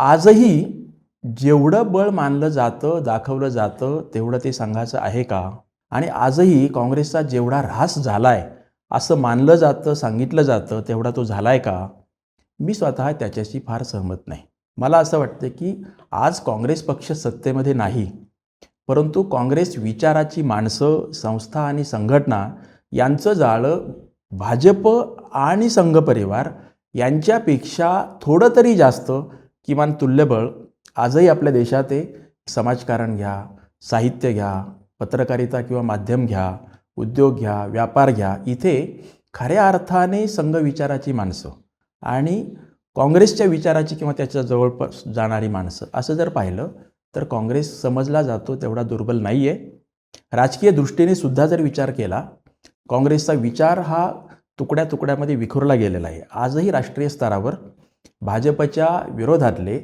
आजही जेवढं बळ मानलं जातं दाखवलं जातं तेवढं ते सांगायचं आहे का? आणि आजही काँग्रेसचा जेवढा ऱ्हास झाला आहे असं मानलं जातं सांगितलं जातं तेवढा तो झाला आहे का? मी स्वतः त्याच्याशी फार सहमत नाही. मला असं वाटतं की आज काँग्रेस पक्ष सत्तेमध्ये नाही परंतु काँग्रेस विचाराची माणसं संस्था आणि संघटना यांचं जाळं भाजप आणि संघ परिवार यांच्यापेक्षा थोडं तरी जास्त किमान तुल्यबळ. आजही आपल्या देशात आहे समाजकारण घ्या साहित्य घ्या पत्रकारिता किंवा माध्यम घ्या उद्योग घ्या व्यापार घ्या. इथे खऱ्या अर्थाने संघ विचाराची माणसं आणि काँग्रेसच्या विचाराची किंवा त्याच्या जवळपास जाणारी माणसं. असं जर पाहिलं तर काँग्रेस समजला जातो तेवढा दुर्बल नाही आहे राजकीय दृष्टीने सुद्धा जर विचार केला काँग्रेसचा विचार हा तुकड्या तुकड्यामध्ये विखुरला गेलेला आहे. आजही राष्ट्रीय स्तरावर भाजपच्या विरोधातले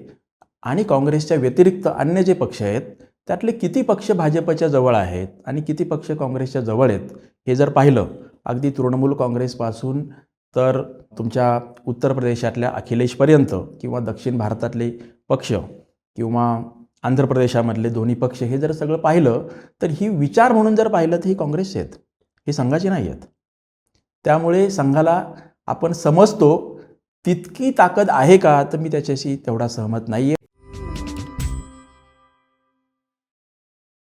आणि काँग्रेसच्या व्यतिरिक्त अन्य जे पक्ष आहेत त्यातले किती पक्ष भाजपच्या जवळ आहेत आणि किती पक्ष काँग्रेसच्या जवळ आहेत हे जर पाहिलं अगदी तृणमूल काँग्रेसपासून तर तुमच्या उत्तर प्रदेशातल्या अखिलेशपर्यंत किंवा दक्षिण भारतातले पक्ष किंवा आंध्र प्रदेशामधले दोन्ही पक्ष हे जर सगळं पाहिलं तर ही विचार म्हणून जर पाहिलं तर ही काँग्रेसचे आहेत. हे संघाचे नाही आहेत. त्यामुळे संघाला आपण समजतो तितकी ताकद आहे का? तर मी त्याच्याशी तेवढा सहमत नाही आहे